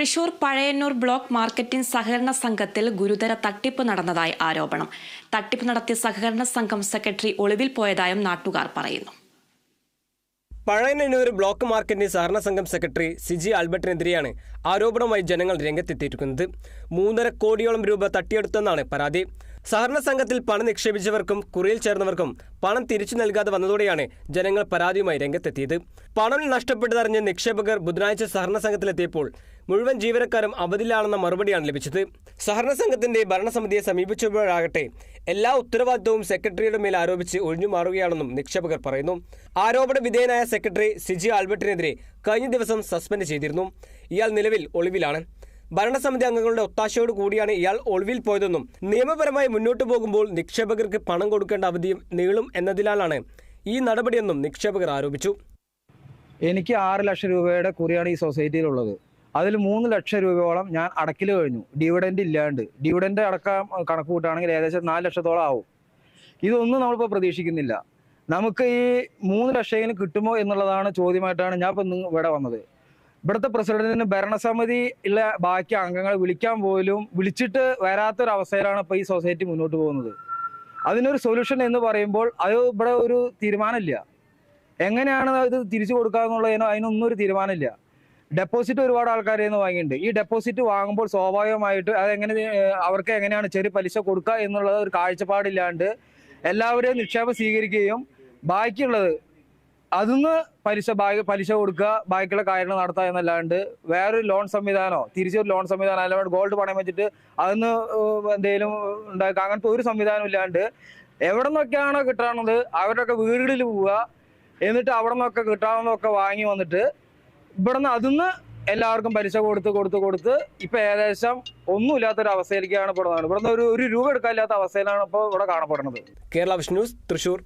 Thrissur Pazhayannur block marketing സഹകരണ സംഘത്തിൽ ഗുരുതര തട്ടിപ്പ് നടന്നതായി ആരോപണം. തട്ടിപ്പ് നടത്തിയ സഹകരണ സംഘം സെക്രട്ടറി ഒളിവിൽ പോയതായും നാട്ടുകാർ പറയുന്നു. പഴയന്നൂർ ബ്ലോക്ക് മാർക്കറ്റിംഗ് സഹകരണ സംഘം സെക്രട്ടറി സിജി ആൽബർട്ടിനെതിരെയാണ് ആരോപണവുമായി ജനങ്ങൾ രംഗത്തെത്തിയിരിക്കുന്നത്. മൂന്നര കോടിയോളം രൂപ തട്ടിയെടുത്തെന്നാണ് പരാതി. സഹകരണ സംഘത്തിൽ പണം നിക്ഷേപിച്ചവർക്കും കുറിയിൽ ചേർന്നവർക്കും പണം തിരിച്ചു നൽകാതെ വന്നതോടെയാണ് ജനങ്ങൾ പരാതിയുമായി രംഗത്തെത്തിയത്. പണം നഷ്ടപ്പെട്ടതറിഞ്ഞ് നിക്ഷേപകർ ബുധനാഴ്ച സഹകരണ സംഘത്തിലെത്തിയപ്പോൾ മുഴുവൻ ജീവനക്കാരും അവധിയിലാണെന്ന മറുപടിയാണ് ലഭിച്ചത്. സഹകരണ സംഘത്തിന്റെ ഭരണസമിതിയെ സമീപിച്ചപ്പോഴാകട്ടെ എല്ലാ ഉത്തരവാദിത്വവും സെക്രട്ടറിയുടെ മേൽ ആരോപിച്ച് ഒഴിഞ്ഞു മാറുകയാണെന്നും നിക്ഷേപകർ പറയുന്നു. ആരോപണ വിധേയനായ സെക്രട്ടറി സിജി ആൽബർട്ടിനെതിരെ കഴിഞ്ഞ ദിവസം സസ്പെൻഡ് ചെയ്തിരുന്നു. ഇയാൾ നിലവിൽ ഒളിവിലാണ്. ഭരണസമിതി അംഗങ്ങളുടെ ഒത്താശയോട് കൂടിയാണ് ഇയാൾ ഒളിവിൽ പോയതെന്നും നിയമപരമായി മുന്നോട്ടു പോകുമ്പോൾ നിക്ഷേപകർക്ക് പണം കൊടുക്കേണ്ട അവധിയും നീളും എന്നതിനാലാണ് ഈ നടപടിയെന്നും നിക്ഷേപകർ ആരോപിച്ചു. എനിക്ക് ആറ് ലക്ഷം രൂപയുടെ കുറിയാണ് ഈ സൊസൈറ്റിയിലുള്ളത്. അതിൽ മൂന്ന് ലക്ഷം രൂപയോളം ഞാൻ അടക്കിൽ കഴിഞ്ഞു. ഡിവിഡൻഡ് ഇല്ലാണ്ട്. ഡിവിഡൻഡ് അടക്കം കണക്ക് കൂട്ടുകയാണെങ്കിൽ ഏകദേശം നാല് ലക്ഷത്തോളം ആവും. ഇതൊന്നും നമ്മളിപ്പോൾ പ്രതീക്ഷിക്കുന്നില്ല. നമുക്ക് ഈ മൂന്ന് ലക്ഷം കിട്ടുമോ എന്നുള്ളതാണ് ചോദ്യമായിട്ടാണ് ഞാൻ ഇപ്പം ഇവിടെ വന്നത്. ഇവിടുത്തെ പ്രസിഡന്റിന് ഭരണസമിതി ഉള്ള ബാക്കി അംഗങ്ങളെ വിളിക്കാൻ പോലും വിളിച്ചിട്ട് വരാത്തൊരവസ്ഥയിലാണ് ഇപ്പോൾ ഈ സൊസൈറ്റി മുന്നോട്ട് പോകുന്നത്. അതിനൊരു സൊല്യൂഷൻ എന്ന് പറയുമ്പോൾ അത് ഇവിടെ ഒരു തീരുമാനമില്ല. എങ്ങനെയാണ് ഇത് തിരിച്ചു കൊടുക്കുക എന്നുള്ളതിനോ അതിനൊന്നും ഒരു തീരുമാനമില്ല. ഡെപ്പോസിറ്റ് ഒരുപാട് ആൾക്കാരിൽ നിന്ന് വാങ്ങിയിട്ടുണ്ട്. ഈ ഡെപ്പോസിറ്റ് വാങ്ങുമ്പോൾ സ്വാഭാവികമായിട്ട് അതെങ്ങനെ അവർക്ക് എങ്ങനെയാണ് ചെറിയ പലിശ കൊടുക്കുക എന്നുള്ളത് ഒരു കാഴ്ചപ്പാടില്ലാണ്ട് എല്ലാവരെയും നിക്ഷേപം സ്വീകരിക്കുകയും ബാക്കിയുള്ളത് അതിന്ന് പലിശ പലിശ കൊടുക്കുക ബാക്കിയുള്ള കാര്യങ്ങൾ നടത്തുക എന്നല്ലാണ്ട് വേറൊരു ലോൺ സംവിധാനമോ തിരിച്ചൊരു ലോൺ സംവിധാനം അല്ലാണ്ട് ഗോൾഡ് പണയം വെച്ചിട്ട് അതിന്ന് എന്തെങ്കിലും ഉണ്ടാക്കുക. അങ്ങനത്തെ ഒരു സംവിധാനം ഇല്ലാണ്ട് എവിടെ നിന്നൊക്കെയാണോ കിട്ടാണത് അവരുടെയൊക്കെ വീടുകളിൽ പോവുക. എന്നിട്ട് അവിടെ നിന്നൊക്കെ കിട്ടാവുന്നതൊക്കെ വാങ്ങി വന്നിട്ട് ഇവിടുന്ന് അതിന്ന് എല്ലാവർക്കും പലിശ കൊടുത്ത് കൊടുത്ത് കൊടുത്ത് ഇപ്പൊ ഏകദേശം ഒന്നുമില്ലാത്തൊരു അവസ്ഥയിലേക്കാണ് ഇപ്പോൾ ഇവിടുന്ന് ഒരു രൂപ എടുക്കാനില്ലാത്ത അവസ്ഥയിലാണ് ഇപ്പോൾ ഇവിടെ കാണപ്പെടുന്നത്. കേരള വിഷ്ണു ന്യൂസ് തൃശൂർ.